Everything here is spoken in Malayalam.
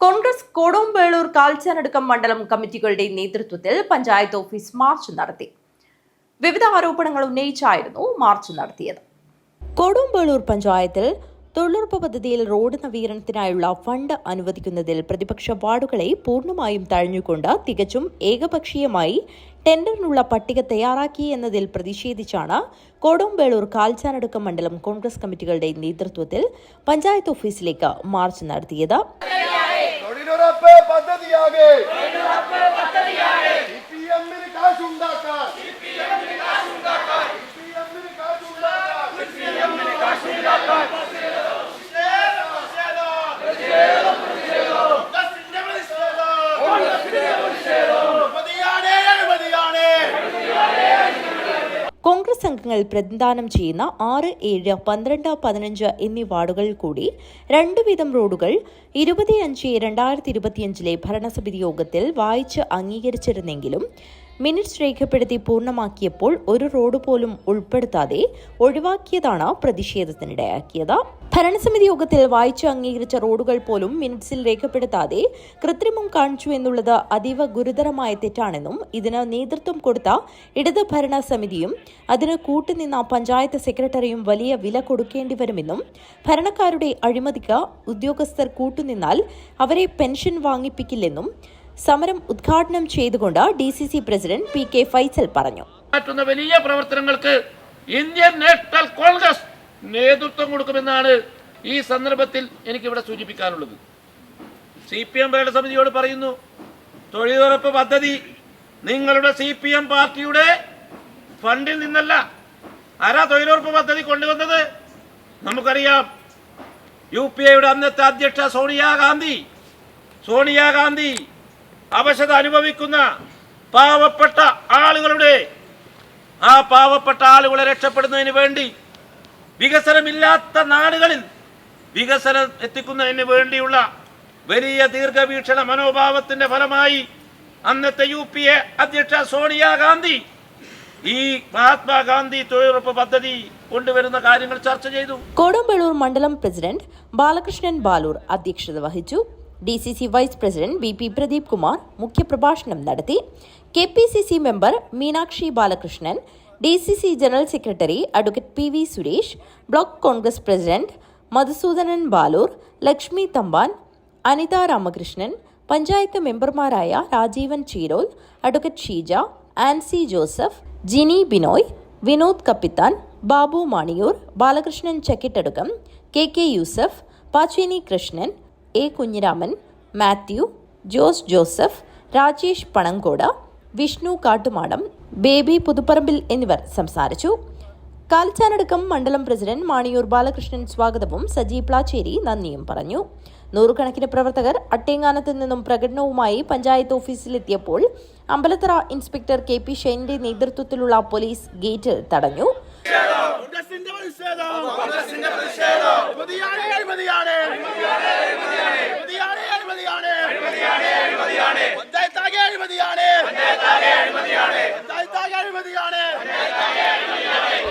കോൺഗ്രസ് കൊടുമ്പേളൂർ കാൽച്ചാനടുക്കം മണ്ഡലം കമ്മിറ്റികളുടെ നേതൃത്വത്തിൽ പഞ്ചായത്ത് ഓഫീസ് മാർച്ച് നടത്തി. വിവിധ ആരോപണങ്ങൾ ഉന്നയിച്ചായിരുന്നു മാർച്ച് നടത്തിയത്. കൊടുമ്പേളൂർ പഞ്ചായത്തിൽ തൊഴിലുറപ്പ് പദ്ധതിയിൽ റോഡ് നവീകരണത്തിനായുള്ള ഫണ്ട് അനുവദിക്കുന്നതിൽ പ്രതിപക്ഷ വാർഡുകളെ പൂർണമായും തഴഞ്ഞുകൊണ്ട് തികച്ചും ഏകപക്ഷീയമായി ടെൻഡറിനുള്ള പട്ടിക തയ്യാറാക്കി എന്നതിൽ പ്രതിഷേധിച്ചാണ് കോടോംബേളൂർ കാൽച്ചാനടുക്കം മണ്ഡലം കോൺഗ്രസ് കമ്മിറ്റികളുടെ നേതൃത്വത്തിൽ പഞ്ചായത്ത് ഓഫീസിലേക്ക് മാർച്ച് നടത്തിയത്. തൊഴിലുറപ്പ് കോൺഗ്രസ് പ്രതിദാനം ചെയ്യുന്ന ആറ് ഏഴ് പന്ത്രണ്ട് പതിനഞ്ച് എന്നീ വാർഡുകളിൽ കൂടി രണ്ടു വീതം റോഡുകൾ ഇരുപത്തിയഞ്ച് രണ്ടായിരത്തി ഇരുപത്തിയഞ്ചിലെ ഭരണസമിതി യോഗത്തിൽ വായിച്ച് അംഗീകരിച്ചിരുന്നെങ്കിലും മിനിറ്റ്സ് രേഖപ്പെടുത്തി പൂർണമാക്കിയപ്പോൾ ഒരു റോഡ് പോലും ഉൾപ്പെടുത്താതെ ഒഴിവാക്കിയതാണ് പ്രതിഷേധത്തിനിടയാക്കിയത്. ഭരണസമിതി യോഗത്തിൽ വായിച്ചു അംഗീകരിച്ച റോഡുകൾ പോലും മിനിറ്റ്സിൽ രേഖപ്പെടുത്താതെ കൃത്രിമം കാണിച്ചു എന്നുള്ളത് അതീവ ഗുരുതരമായ തെറ്റാണെന്നും ഇതിന് നേതൃത്വം കൊടുത്ത ഇടത് ഭരണസമിതിയും അതിന് കൂട്ടുനിന്ന പഞ്ചായത്ത് സെക്രട്ടറിയും വലിയ വില കൊടുക്കേണ്ടി വരുമെന്നും ഭരണക്കാരുടെ അഴിമതിക്ക് ഉദ്യോഗസ്ഥർ കൂട്ടുനിന്നാൽ അവരെ പെൻഷൻ വാങ്ങിപ്പിക്കില്ലെന്നും സമരം ഉദ്ഘാടനം ചെയ്തുകൊണ്ട് D C C president P K Faisal പറഞ്ഞു. മാറ്റുന്ന വലിയ പ്രവർത്തനങ്ങൾക്ക് ഇന്ത്യൻ നാഷണൽ കോൺഗ്രസ് നേതൃത്വം കൊടുക്കുമെന്നാണ് ഈ സന്ദർഭത്തിൽ എനിക്ക് ഇവിടെ സൂചിപ്പിക്കാനുള്ളത്. സി പി എം ഭരണസമിതിയോട് പറയുന്നു തൊഴിലുറപ്പ് പദ്ധതി നിങ്ങളുടെ സി പി എം പാർട്ടിയുടെ ഫണ്ടിൽ നിന്നല്ല ആരാ തൊഴിലുറപ്പ് പദ്ധതി കൊണ്ടുവന്നത്. നമുക്കറിയാം യു പി എയുടെ അന്നത്തെ അധ്യക്ഷ സോണിയാഗാന്ധി സോണിയാഗാന്ധി അവശത അനുഭവിക്കുന്ന പാവപ്പെട്ട ആളുകളുടെ ആ പാവപ്പെട്ട ആളുകളെ രക്ഷപ്പെടുന്നതിന് വേണ്ടി വികസനമില്ലാത്ത നാടുകളിൽ വികസനം എത്തിക്കുന്നതിന് വേണ്ടിയുള്ള വലിയ ദീർഘവീക്ഷണ മനോഭാവത്തിന്റെ ഫലമായി അന്നത്തെ യു പി എ അധ്യക്ഷ സോണിയാഗാന്ധി ഈ മഹാത്മാഗാന്ധി തൊഴിലുറപ്പ് പദ്ധതി കൊണ്ടുവരുന്ന കാര്യങ്ങൾ ചർച്ച ചെയ്തു. കോടമ്പള്ളൂർ മണ്ഡലം പ്രസിഡന്റ് ബാലകൃഷ്ണൻ ബാലൂർ അധ്യക്ഷത വഹിച്ചു. D C C vice president B P Pradeep Kumar മുഖ്യപ്രഭാഷണം നടത്തി. K P C C member Meenakshi Balakrishnan D C C general secretary advocate P V Suresh block Congress president Madhusudanan Balur Lakshmi Thampan Anitha Ramakrishnan panchayat മെമ്പർമാരായ Rajeevan Cheerol advocate Sheeja Ancy Joseph Jini Binoy Vinod Kappithan Babu Maniyur Balakrishnan Chakkittadukkam K K Yusuf Pachheni Krishnan A. Kunhiraman Mathew Jose Joseph Rajesh Panangod Vishnu Kattumadam Baby Puthuparambil എന്നിവർ സംസാരിച്ചു. കാൽച്ചാനടുക്കം മണ്ഡലം പ്രസിഡന്റ് മാണിയൂർ ബാലകൃഷ്ണൻ സ്വാഗതവും സജി പ്ലാച്ചേരി നന്ദിയും പറഞ്ഞു. നൂറുകണക്കിന് പ്രവർത്തകർ അട്ടേങ്ങാനത്ത് നിന്നും പ്രകടനവുമായി പഞ്ചായത്ത് ഓഫീസിലെത്തിയപ്പോൾ അമ്പലത്തറ ഇൻസ്പെക്ടർ കെ പി ഷൈനിന്റെ നേതൃത്വത്തിലുള്ള പോലീസ് ഗേറ്റ് തടഞ്ഞു.